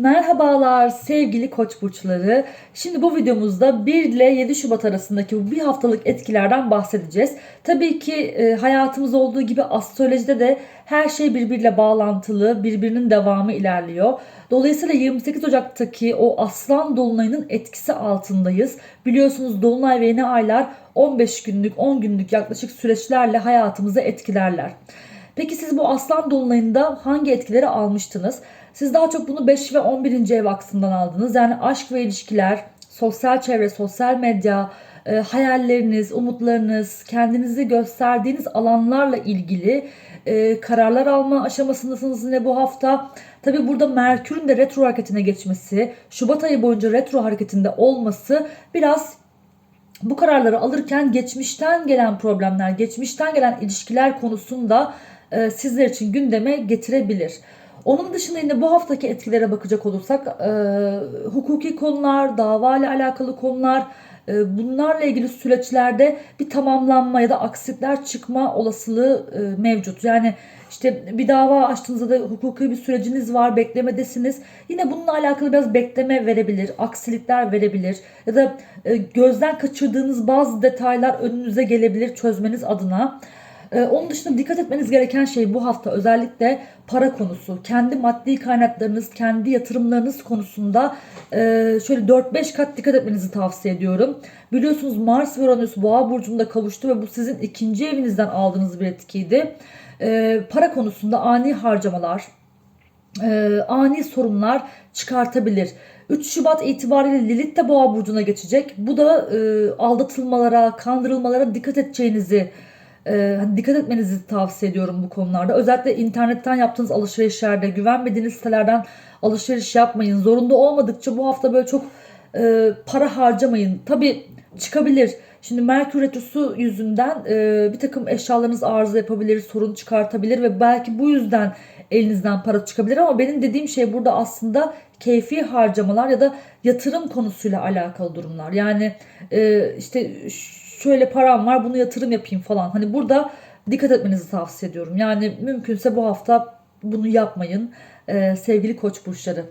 Merhabalar sevgili koç burçları. Şimdi bu videomuzda 1 ile 7 Şubat arasındaki bu bir haftalık etkilerden bahsedeceğiz. Tabii ki e, hayatımız olduğu gibi astrolojide de her şey birbiriyle bağlantılı, birbirinin devamı ilerliyor. Dolayısıyla 28 Ocak'taki o aslan dolunayının etkisi altındayız. Biliyorsunuz dolunay ve yeni aylar 15 günlük, 10 günlük yaklaşık süreçlerle hayatımızı etkilerler. Peki siz bu aslan dolunayında hangi etkileri almıştınız? Siz daha çok bunu 5 ve 11. ev aksından aldınız. Yani aşk ve ilişkiler, sosyal çevre, sosyal medya, e, hayalleriniz, umutlarınız, kendinizi gösterdiğiniz alanlarla ilgili e, kararlar alma aşamasındasınız yine bu hafta. Tabi burada Merkür'ün de retro hareketine geçmesi, Şubat ayı boyunca retro hareketinde olması biraz bu kararları alırken geçmişten gelen problemler, geçmişten gelen ilişkiler konusunda e, sizler için gündeme getirebilir. Onun dışında yine bu haftaki etkilere bakacak olursak e, hukuki konular, dava ile alakalı konular, e, bunlarla ilgili süreçlerde bir tamamlanma ya da aksilikler çıkma olasılığı e, mevcut. Yani işte bir dava açtığınızda da hukuki bir süreciniz var, beklemedesiniz. Yine bununla alakalı biraz bekleme verebilir, aksilikler verebilir ya da e, gözden kaçırdığınız bazı detaylar önünüze gelebilir çözmeniz adına. Ee, onun dışında dikkat etmeniz gereken şey bu hafta özellikle para konusu. Kendi maddi kaynaklarınız, kendi yatırımlarınız konusunda e, şöyle 4-5 kat dikkat etmenizi tavsiye ediyorum. Biliyorsunuz Mars ve Uranüs Boğa burcunda kavuştu ve bu sizin ikinci evinizden aldığınız bir etkiydi. E, para konusunda ani harcamalar, e, ani sorunlar çıkartabilir. 3 Şubat itibariyle Lilith de Boğa burcuna geçecek. Bu da aldatılmalara, kandırılmalara dikkat edeceğinizi e, hani dikkat etmenizi tavsiye ediyorum bu konularda. Özellikle internetten yaptığınız alışverişlerde güvenmediğiniz sitelerden alışveriş yapmayın. Zorunda olmadıkça bu hafta böyle çok e, para harcamayın. Tabi çıkabilir. Şimdi Merkür Retrosu yüzünden e, bir takım eşyalarınız arıza yapabilir, sorun çıkartabilir ve belki bu yüzden elinizden para çıkabilir ama benim dediğim şey burada aslında keyfi harcamalar ya da yatırım konusuyla alakalı durumlar. Yani e, işte şöyle param var bunu yatırım yapayım falan. Hani burada dikkat etmenizi tavsiye ediyorum. Yani mümkünse bu hafta bunu yapmayın ee, sevgili koç burçları.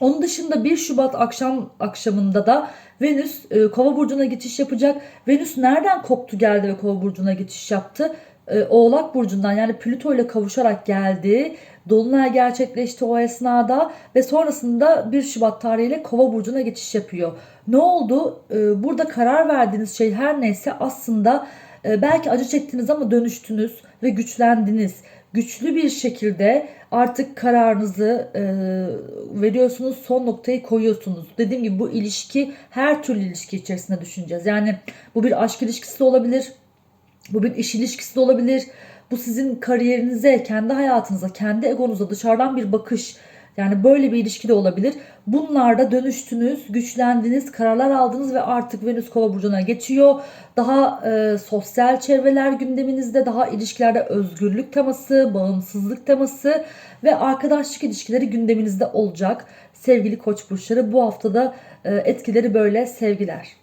Onun dışında 1 Şubat akşam akşamında da Venüs e, Kova burcuna geçiş yapacak. Venüs nereden koptu geldi ve Kova burcuna geçiş yaptı? E, Oğlak burcundan yani Plüto ile kavuşarak geldi. Dolunay gerçekleşti o esnada ve sonrasında 1 Şubat tarihiyle Kova burcuna geçiş yapıyor. Ne oldu? E, burada karar verdiğiniz şey her neyse aslında e, belki acı çektiniz ama dönüştünüz ve güçlendiniz. Güçlü bir şekilde artık kararınızı veriyorsunuz, son noktayı koyuyorsunuz. Dediğim gibi bu ilişki her türlü ilişki içerisinde düşüneceğiz. Yani bu bir aşk ilişkisi de olabilir, bu bir iş ilişkisi de olabilir. Bu sizin kariyerinize, kendi hayatınıza, kendi egonuza dışarıdan bir bakış. Yani böyle bir ilişki de olabilir. Bunlarda dönüştünüz, güçlendiniz, kararlar aldınız ve artık Venüs Kova burcuna geçiyor. Daha e, sosyal çevreler gündeminizde, daha ilişkilerde özgürlük teması, bağımsızlık teması ve arkadaşlık ilişkileri gündeminizde olacak. Sevgili Koç burçları bu haftada e, etkileri böyle sevgiler.